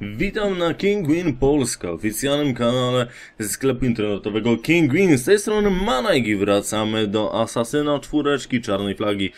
Witam na Kingwin Polska, oficjalnym kanale sklepu internetowego Kingwin. Z tej strony Manajk i wracamy do Asasyna czwóreczki czarnej flagi.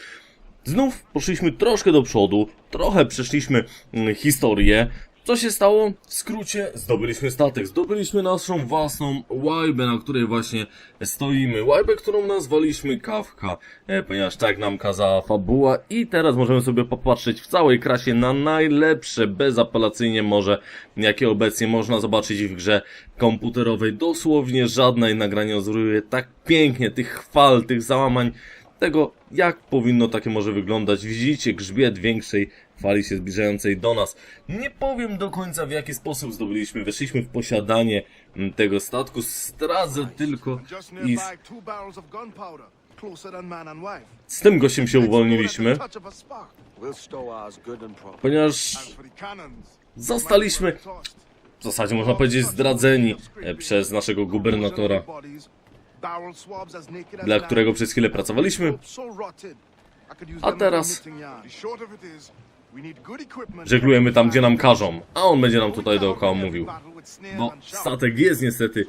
Znów poszliśmy troszkę do przodu, trochę przeszliśmy mm, historię. Co się stało? W skrócie, zdobyliśmy statek, zdobyliśmy naszą własną łajbę, na której właśnie stoimy. Łajbę, którą nazwaliśmy Kawka, e, ponieważ tak nam kazała fabuła i teraz możemy sobie popatrzeć w całej krasie na najlepsze, bezapelacyjnie może, jakie obecnie można zobaczyć w grze komputerowej. Dosłownie żadnej nagranie nie ozruje tak pięknie tych chwal, tych załamań, tego, jak powinno takie może wyglądać. Widzicie grzbiet większej fali się zbliżającej do nas. Nie powiem do końca w jaki sposób zdobyliśmy, weszliśmy w posiadanie mm, tego statku. Zdradzę tylko i z, tym gościem się uwolniliśmy, ponieważ Zostaliśmy- w zasadzie można powiedzieć zdradzeni e, przez naszego gubernatora, dla którego przez chwilę pracowaliśmy. A teraz- Żeglujemy tam, gdzie nam każą, a on będzie nam tutaj dookoła mówił. Bo statek jest niestety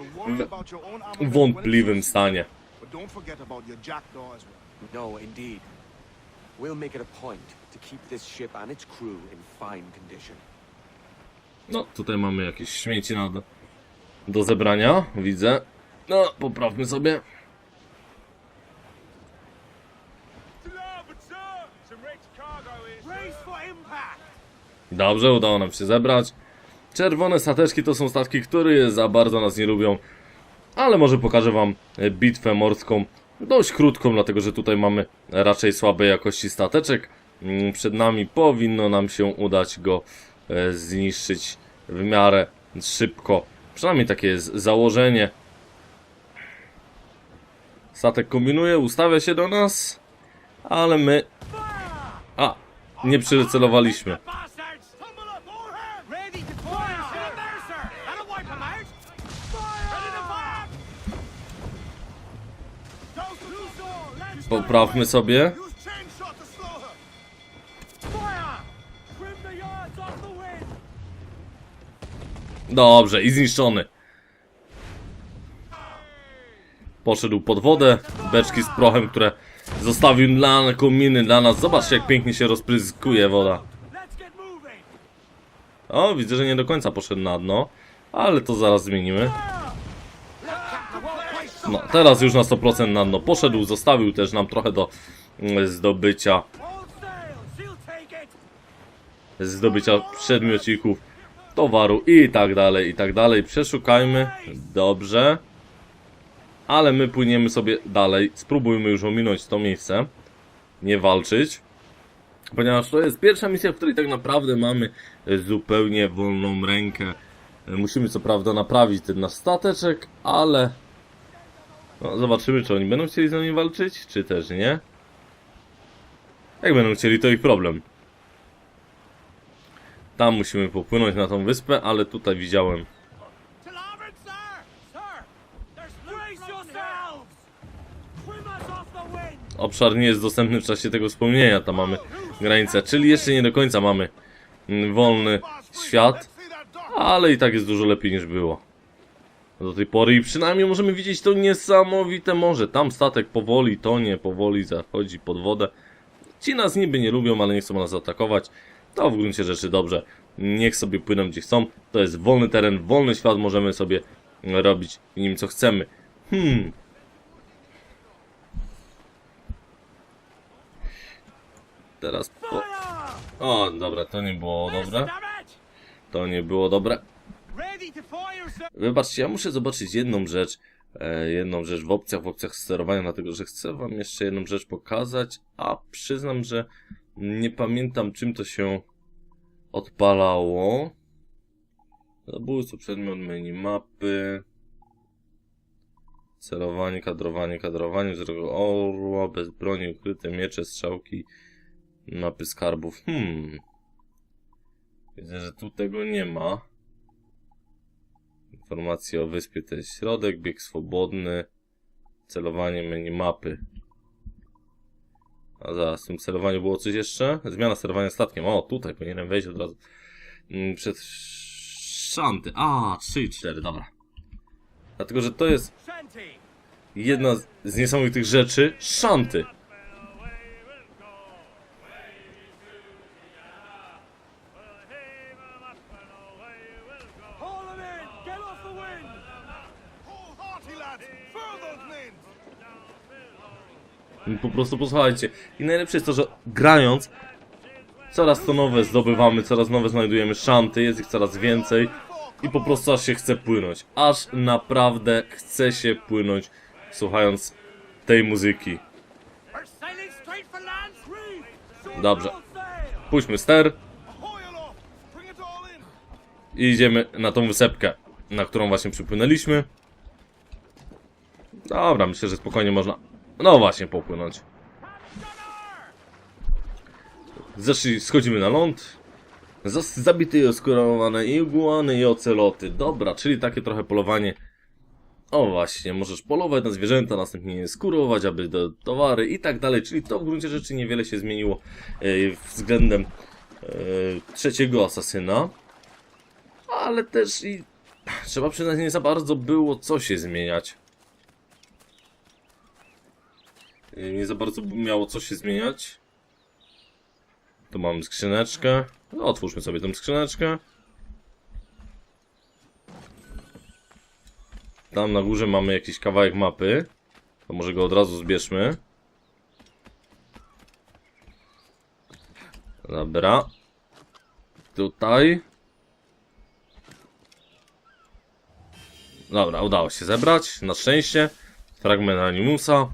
w wątpliwym stanie. No, indeed. We'll make it a point to keep this ship and its crew in fine condition. No, tutaj mamy jakieś śmieci na do zebrania, widzę. No, poprawmy sobie. Dobrze, udało nam się zebrać. Czerwone stateczki to są statki, które za bardzo nas nie lubią. Ale może pokażę wam bitwę morską. Dość krótką, dlatego że tutaj mamy raczej słabej jakości stateczek. Mm, Przed nami powinno nam się udać go e, zniszczyć w miarę szybko. Przynajmniej takie jest założenie. Statek kombinuje, ustawia się do nas, ale my... A, nie przycelowaliśmy. The wind! Dobrze, i zniszczony. Poszedł pod wodę, beczki z prochem, które zostawił dla kominy dla nas. Zobaczcie, jak pięknie się rozpryskuje woda. O, widzę, że nie do końca poszedł na dno, ale to zaraz zmienimy. No, teraz już na 100% na dno poszedł, zostawił też nam trochę do mm, zdobycia, zdobycia przedmiocików, towaru i tak dalej, i tak dalej. Przeszukajmy, dobrze. Ale my płyniemy sobie dalej, spróbujmy już ominąć to miejsce, nie walczyć. Ponieważ to jest pierwsza misja, w której tak naprawdę mamy zupełnie wolną rękę. Musimy co prawda naprawić ten nasz stateczek, ale... No, zobaczymy, czy oni będą chcieli z nami walczyć, czy też nie. Jak będą chcieli, to ich problem. Tam musimy popłynąć na tą wyspę, ale tutaj widziałem... Obszar nie jest dostępny w czasie tego wspomnienia, tam mamy granicę, czyli jeszcze nie do końca mamy mm, wolny świat, ale i tak jest dużo lepiej niż było. Do tej pory i przynajmniej możemy widzieć to niesamowite morze. Tam statek powoli tonie, powoli zachodzi pod wodę. Ci nas niby nie lubią, ale nie chcą nas atakować. To w gruncie rzeczy dobrze. Niech sobie płyną gdzie chcą. To jest wolny teren, wolny świat, możemy sobie robić w nim co chcemy. Hmm. Teraz po... O, dobra, to nie było dobre. To nie było dobre. Wybaczcie, ja muszę zobaczyć jedną rzecz. E, jedną rzecz w opcjach, w opcjach sterowania, dlatego że chcę wam jeszcze jedną rzecz pokazać, a przyznam, że nie pamiętam czym to się odpalało. Zabójstwo, przedmiot, menu mapy. Celowanie, kadrowanie, kadrowanie, wzroku orła, bez broni, ukryte miecze, strzałki, mapy skarbów. Hmm. Widzę, że tu tego nie ma. Informacje o wyspie to jest środek, bieg swobodny, celowanie menu mapy. A zaraz, w tym celowaniu było coś jeszcze? Zmiana sterowania statkiem. O, tutaj powinienem wejść od razu. Mm, Przed szanty. A, 3 i 4, dobra. Dlatego, że to jest jedna z niesamowitych rzeczy. Szanty. Po prostu posłuchajcie. I najlepsze jest to, że grając coraz to nowe zdobywamy, coraz nowe znajdujemy szanty, jest ich coraz więcej i po prostu aż się chce płynąć. Aż naprawdę chce się płynąć słuchając tej muzyki. Dobrze. Puśćmy ster i idziemy na tą wysepkę, na którą właśnie przypłynęliśmy. Dobra, myślę, że spokojnie można, no właśnie, popłynąć. Zeszli, schodzimy na ląd. Zabite i oskurowane iguany i oceloty. Dobra, czyli takie trochę polowanie. O właśnie, możesz polować na zwierzęta, następnie je skurować, aby do towary i tak dalej. Czyli to w gruncie rzeczy niewiele się zmieniło e, względem e, trzeciego asasyna. Ale też i trzeba przyznać, nie za bardzo było co się zmieniać. E, Nie za bardzo miało co się zmieniać. Tu mamy skrzyneczkę. No, otwórzmy sobie tę skrzyneczkę. Tam na górze mamy jakiś kawałek mapy. To może go od razu zbierzmy. Dobra. Tutaj. Dobra, udało się zebrać. Na szczęście. Fragment Animusa.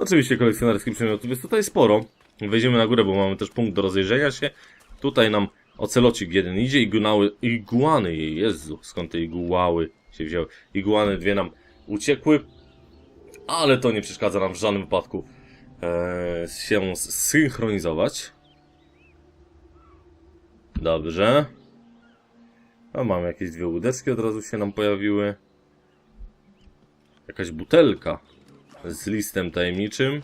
Oczywiście kolekcjonerskich przedmiotów jest tutaj sporo. Wejdziemy na górę, bo mamy też punkt do rozejrzenia się. Tutaj nam ocelocik jeden idzie, iguały, iguany, Jezu, skąd te iguały się wzięły. Iguany dwie nam uciekły, ale to nie przeszkadza nam w żadnym wypadku e, się zsynchronizować. Dobrze. A mamy jakieś dwie łódeczki od razu się nam pojawiły. Jakaś butelka z listem tajemniczym.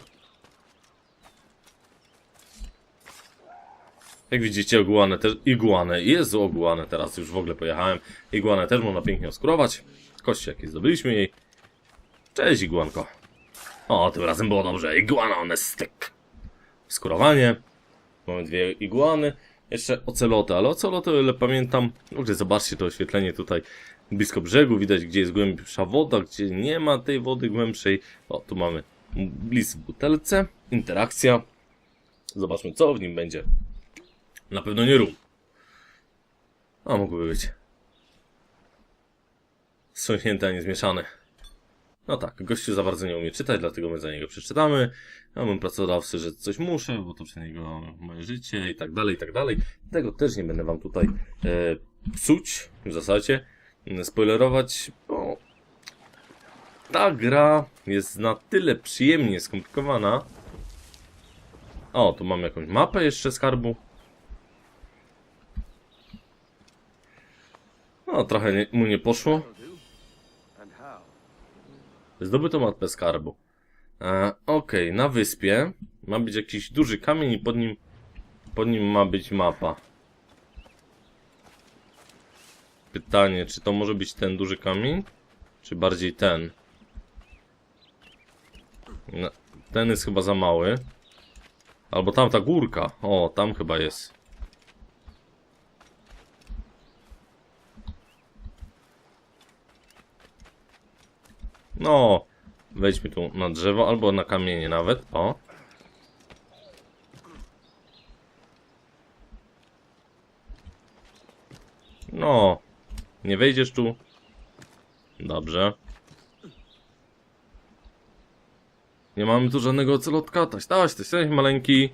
Jak widzicie, iguanę też. Iguanę. Jezu, ogłanę teraz już w ogóle pojechałem. Iguanę też można pięknie oskurować. Kości jakie zdobyliśmy jej. Cześć, iguanko. O, tym razem było dobrze. Iguana on a stick. Skurowanie. Mamy dwie iguany. Jeszcze oceloty, ale oceloty, o ile pamiętam. W ogóle zobaczcie to oświetlenie tutaj blisko brzegu. Widać, gdzie jest głębsza woda, gdzie nie ma tej wody głębszej. O, tu mamy list w butelce. Interakcja. Zobaczmy, co w nim będzie. Na pewno nie rum. A mógłby być. Strząśnięte, a nie zmieszane. No tak, gościu za bardzo nie umie czytać, dlatego my za niego przeczytamy. Ja mam pracodawcy, że coś muszę, bo to przez niego moje życie i tak dalej, i tak dalej. Tego też nie będę wam tutaj e, psuć, w zasadzie, spoilerować, bo ta gra jest na tyle przyjemnie skomplikowana. O, tu mamy jakąś mapę jeszcze skarbu. No, trochę nie, mu nie poszło. Zdobyto mapę skarbu. E, Okej, na wyspie ma być jakiś duży kamień i pod nim, pod nim ma być mapa. Pytanie, czy to może być ten duży kamień? Czy bardziej ten? No, ten jest chyba za mały. Albo tam ta górka. O, tam chyba jest. No, wejdźmy tu na drzewo albo na kamienie nawet. O. No, nie wejdziesz tu. Dobrze. Nie mamy tu żadnego ocelotka. Taś, taś, taś, taś, maleńki.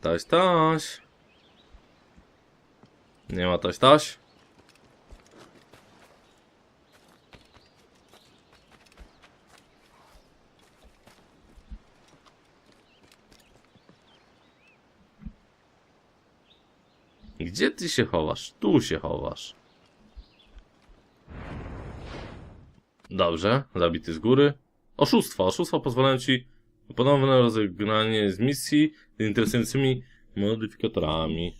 Taś, taś. Nie ma taś, taś. Gdzie ty się chowasz? Tu się chowasz. Dobrze, zabity z góry. Oszustwa. Oszustwa pozwalają ci ponowne rozegranie z misji z interesującymi modyfikatorami.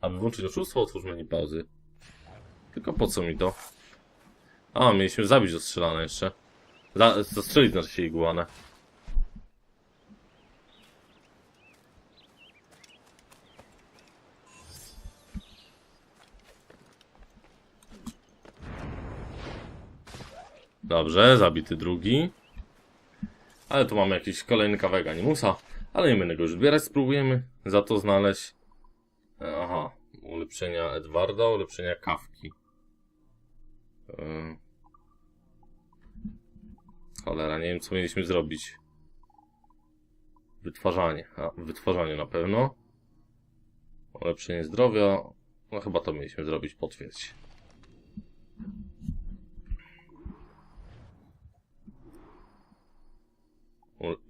Aby włączyć oszustwo, otwórz menu pauzy. Tylko po co mi to? A, mieliśmy zabić ostrzelane jeszcze. Za, zastrzelić znaczy się. Dobrze, zabity drugi. Ale tu mamy jakiś kolejny kawałek animusa. Ale nie będę go już zbierać, spróbujemy za to znaleźć. e, Aha, ulepszenia Edwarda, ulepszenia kawki. E, Cholera, nie wiem co mieliśmy zrobić. Wytwarzanie. A, wytwarzanie na pewno. Ulepszenie zdrowia. No chyba to mieliśmy zrobić, potwierdź.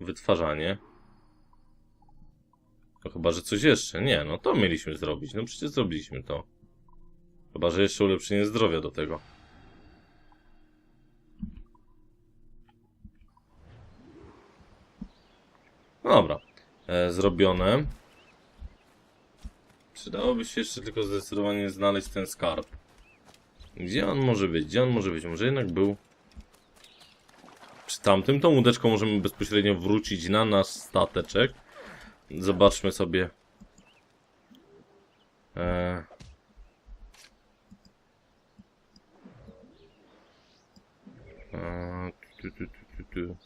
Wytwarzanie. No chyba, że coś jeszcze. Nie, no to mieliśmy zrobić. No przecież zrobiliśmy to. Chyba, że jeszcze ulepszenie zdrowia do tego. No dobra. E, zrobione. Przydałoby się jeszcze tylko zdecydowanie znaleźć ten skarb. Gdzie on może być? Gdzie on może być? Może jednak był przy tamtym. Tą łódeczką możemy bezpośrednio wrócić na nasz stateczek. Zobaczmy sobie. E... E, tu, tu, tu, tu, tu.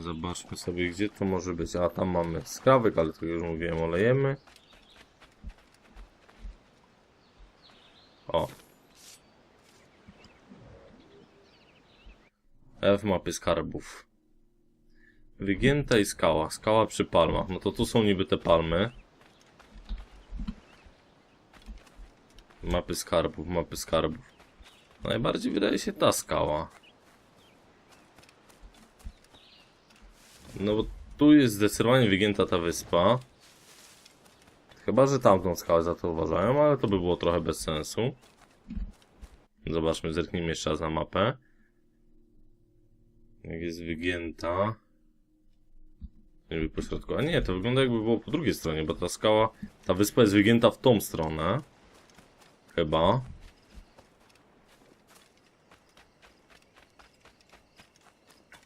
Zobaczmy sobie, gdzie to może być. A tam mamy skrawek, ale to już mówiłem, olejemy. O. F mapy skarbów. Wygięta i skała. Skała przy palmach. No to tu są niby te palmy. Mapy skarbów, mapy skarbów. Najbardziej wydaje się ta skała. No bo tu jest zdecydowanie wygięta ta wyspa. Chyba, że tamtą skałę za to uważają, ale to by było trochę bez sensu. Zobaczmy, zerknijmy jeszcze raz na mapę. Jak jest wygięta. Niby po środku. A nie, to wygląda jakby było po drugiej stronie, bo ta skała, ta wyspa jest wygięta w tą stronę. Chyba.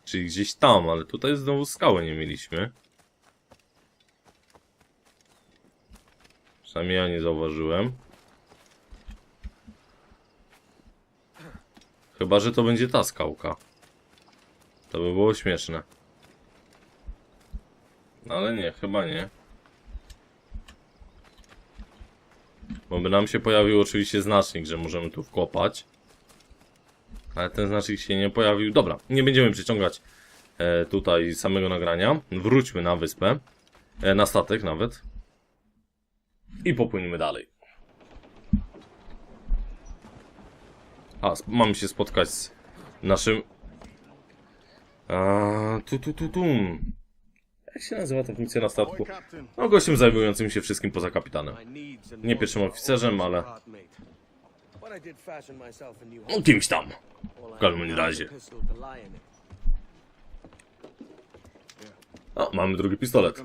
Czyli gdzieś tam, ale tutaj znowu skały nie mieliśmy. Przynajmniej ja nie zauważyłem. Chyba, że to będzie ta skałka. To by było śmieszne. No ale nie, chyba nie. Bo by nam się pojawił oczywiście znacznik, że możemy tu wkopać. Ale ten znacznik się nie pojawił. Dobra, nie będziemy przyciągać e, tutaj samego nagrania. Wróćmy na wyspę. E, na statek nawet. I popłyniemy dalej. A, mamy się spotkać z naszym... A, tu, tu, tu, tu. Jak się nazywa ta funkcja na statku? No, gościem zajmującym się wszystkim poza kapitanem. Nie pierwszym oficerzem, ale no, kimś tam. W każdym razie. O, mamy drugi pistolet.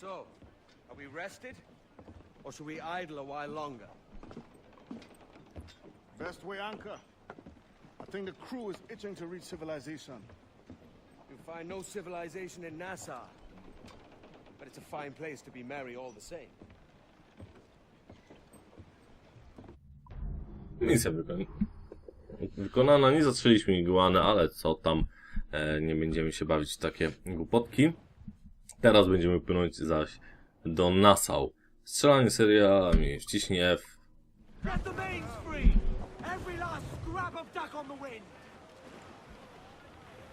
So, are we rested? Or should we idle a while longer? Best way anchor. I think the crew is itching to reach civilization. You'll find no civilization in Nassau. But it's a fine place to be merry all the same. Misja wykon... wykonana. Nie zaczęliśmy iguany, ale co tam. E, nie będziemy się bawić w takie głupotki. Teraz będziemy płynąć zaś do Nassau. Strzelanie serialami. Wciśnij F. Get the mains free!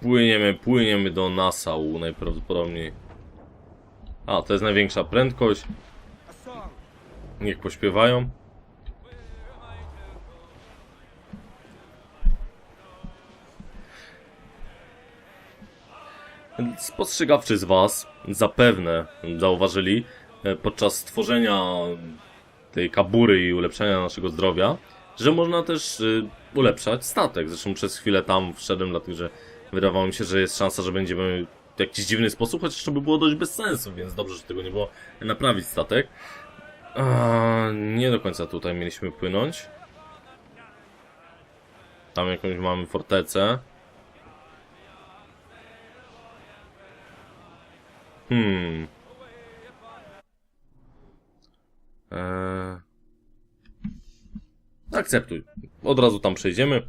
Płyniemy, płyniemy do Nassau najprawdopodobniej. A, to jest największa prędkość. Niech pośpiewają. Spostrzegawczy z Was zapewne zauważyli e, podczas tworzenia tej kabury i ulepszania naszego zdrowia, że można też y, ulepszać statek. Zresztą przez chwilę tam wszedłem, dlatego że wydawało mi się, że jest szansa, że będziemy w jakiś dziwny sposób, chociaż to by było dość bez sensu, więc dobrze, że tego nie było naprawić statek. A, nie do końca tutaj mieliśmy płynąć. Tam jakąś mamy fortecę. Hmm. Eee... Akceptuj. Od razu tam przejdziemy.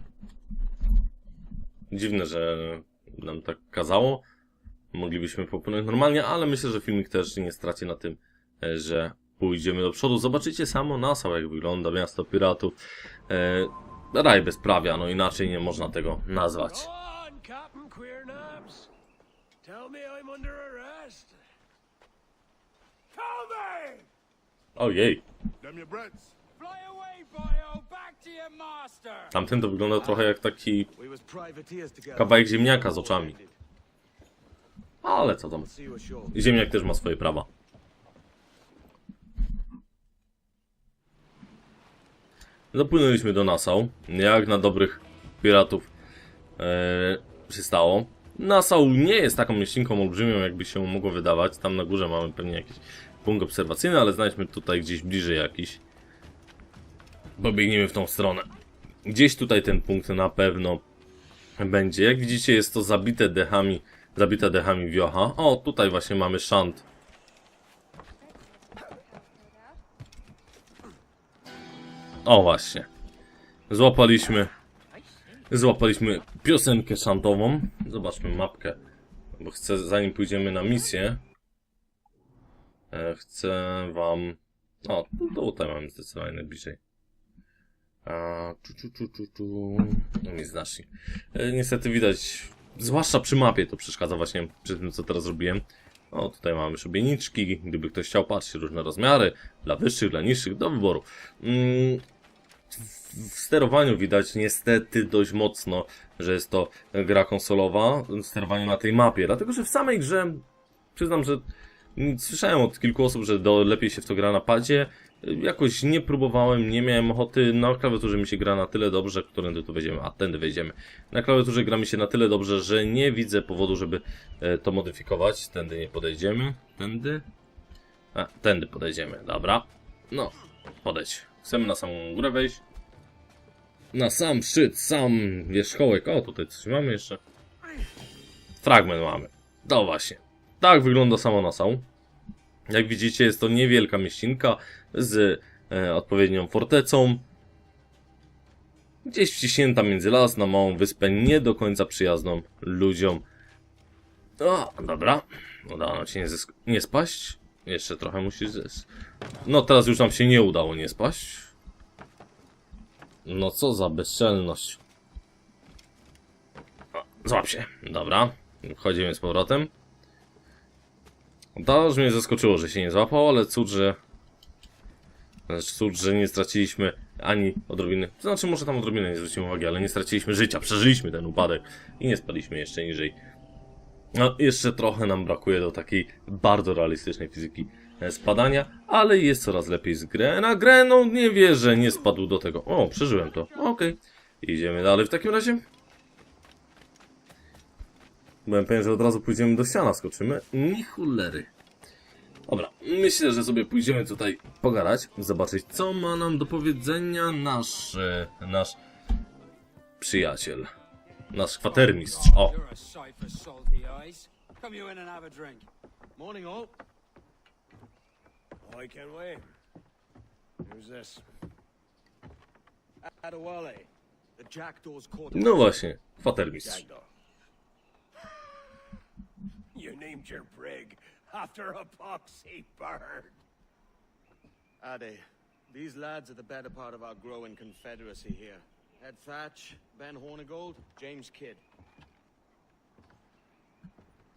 Dziwne, że nam tak kazało. Moglibyśmy popłynąć normalnie, ale myślę, że filmik też nie straci na tym, e, że pójdziemy do przodu. Zobaczycie samo Nassau, jak wygląda miasto piratów. E, raj bezprawia, no inaczej nie można tego nazwać. Ojej, Tamten to wygląda trochę jak taki kawałek ziemniaka z oczami. Ale co tam. Ziemniak też ma swoje prawa. Dopłynęliśmy do Nassau, jak na dobrych piratów e, przystało. Nassau nie jest taką mieścinką olbrzymią, jakby się mogło wydawać. Tam na górze mamy pewnie jakiś punkt obserwacyjny, ale znajdźmy tutaj gdzieś bliżej jakiś. Pobiegniemy w tą stronę. Gdzieś tutaj ten punkt na pewno będzie. Jak widzicie, jest to zabite dechami, zabita dechami wiocha. O, tutaj właśnie mamy szant. O, właśnie. Złapaliśmy. Złapaliśmy piosenkę szantową. Zobaczmy mapkę. Bo chcę, zanim pójdziemy na misję, e, chcę wam. O, tutaj mamy zdecydowanie najbliżej. A, czu, czu, czu, czu, czu. No nie znacznie. E, niestety widać, zwłaszcza przy mapie to przeszkadza właśnie przy tym, co teraz robiłem. O, tutaj mamy szubieniczki, gdyby ktoś chciał patrzeć, różne rozmiary, dla wyższych, dla niższych, do wyboru. Mm, w- sterowaniu widać niestety dość mocno, że jest to gra konsolowa, sterowanie na tej mapie, dlatego że w samej grze, przyznam, że słyszałem od kilku osób, że do, lepiej się w to gra na padzie, jakoś nie próbowałem, nie miałem ochoty, na klawiaturze mi się gra na tyle dobrze, którędy tu wejdziemy, a tędy wejdziemy. Na klawiaturze gra mi się na tyle dobrze, że nie widzę powodu, żeby e, to modyfikować, tędy nie podejdziemy, tędy, a, tędy podejdziemy, dobra, no, podejdź, chcemy na samą górę wejść, na sam szczyt, sam wierzchołek, o tutaj coś mamy jeszcze, fragment mamy, to właśnie, tak wygląda samo Nassau. Jak widzicie, jest to niewielka mieścinka z e, odpowiednią fortecą. Gdzieś wciśnięta między las na małą wyspę, nie do końca przyjazną ludziom. O, dobra. Udało nam się nie, nie spaść. Jeszcze trochę musisz zes. No teraz już nam się nie udało nie spaść. No co za bezczelność. O, złap się. Dobra. Wchodzimy z powrotem. To już mnie zaskoczyło, że się nie złapał, ale cud, że... Znaczy cud, że nie straciliśmy ani odrobiny... To znaczy może tam odrobinę nie zwrócimy uwagi, ale nie straciliśmy życia, przeżyliśmy ten upadek i nie spadliśmy jeszcze niżej. No, jeszcze trochę nam brakuje do takiej bardzo realistycznej fizyki e, spadania, ale jest coraz lepiej z grę. Na grę, no nie wierzę, nie spadł do tego. O, przeżyłem to. Okej. Idziemy dalej w takim razie. Byłem pewien, że od razu pójdziemy do ściana, skoczymy. Ni chulery. Dobra, myślę, że sobie pójdziemy tutaj pogadać, zobaczyć co ma nam do powiedzenia nasz, e, nasz przyjaciel. Nasz kwatermistrz. O, You're a sight for salty eyes. Come you in and have a drink. Morning, all. I can wait. Who's this? Adewale. The jackdaws caught no właśnie, kwatermistrz. Jackdaw. You named your brig after a poxy bird. Ade, these lads are the better part of our growing confederacy here. Ed Thatch, Ben Hornigold, James Kidd.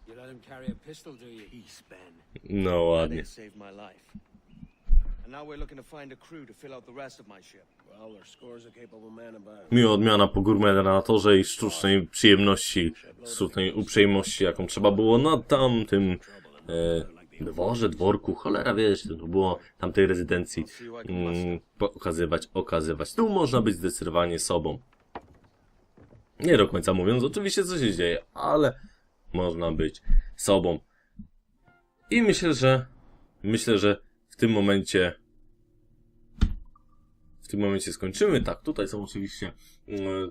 You let him carry a pistol, do you? Peace, Ben. No They ładnie. Uh, saved my life. And now we're looking to find a crew to fill out the rest of my ship. Well, there's scores of capable men about. Miła odmiana po gurmenatorze i sztucznej przyjemności, sztucznej uprzejmości, jaką trzeba było na tamtym e, dworze, dworku, cholera wiesz, to było tamtej rezydencji mm, pokazywać, okazywać. Tu można być zdecydowanie sobą. Nie do końca mówiąc, oczywiście co się dzieje, ale można być sobą. I myślę, że myślę, że w tym momencie w tym momencie skończymy. Tak, tutaj są oczywiście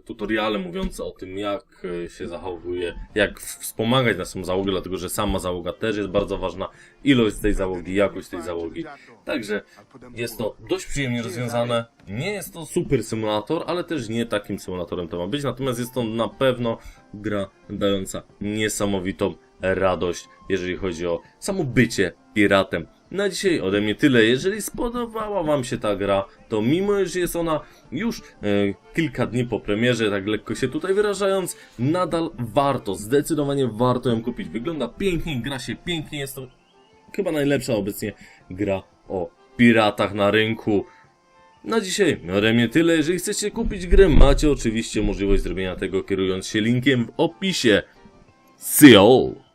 tutoriale mówiące o tym, jak e, się zachowuje, jak wspomagać naszą załogę, dlatego że sama załoga też jest bardzo ważna. Ilość tej załogi, jakość tej załogi. Także jest to dość przyjemnie rozwiązane. Nie jest to super symulator, ale też nie takim symulatorem to ma być. Natomiast jest to na pewno gra dająca niesamowitą radość, jeżeli chodzi o samo bycie piratem. Na dzisiaj ode mnie tyle. Jeżeli spodobała Wam się ta gra, to mimo że jest ona już e, kilka dni po premierze, tak lekko się tutaj wyrażając, nadal warto, zdecydowanie warto ją kupić. Wygląda pięknie, gra się pięknie, jest to chyba najlepsza obecnie gra o piratach na rynku. Na dzisiaj ode mnie tyle. Jeżeli chcecie kupić grę, macie oczywiście możliwość zrobienia tego kierując się linkiem w opisie. See you all!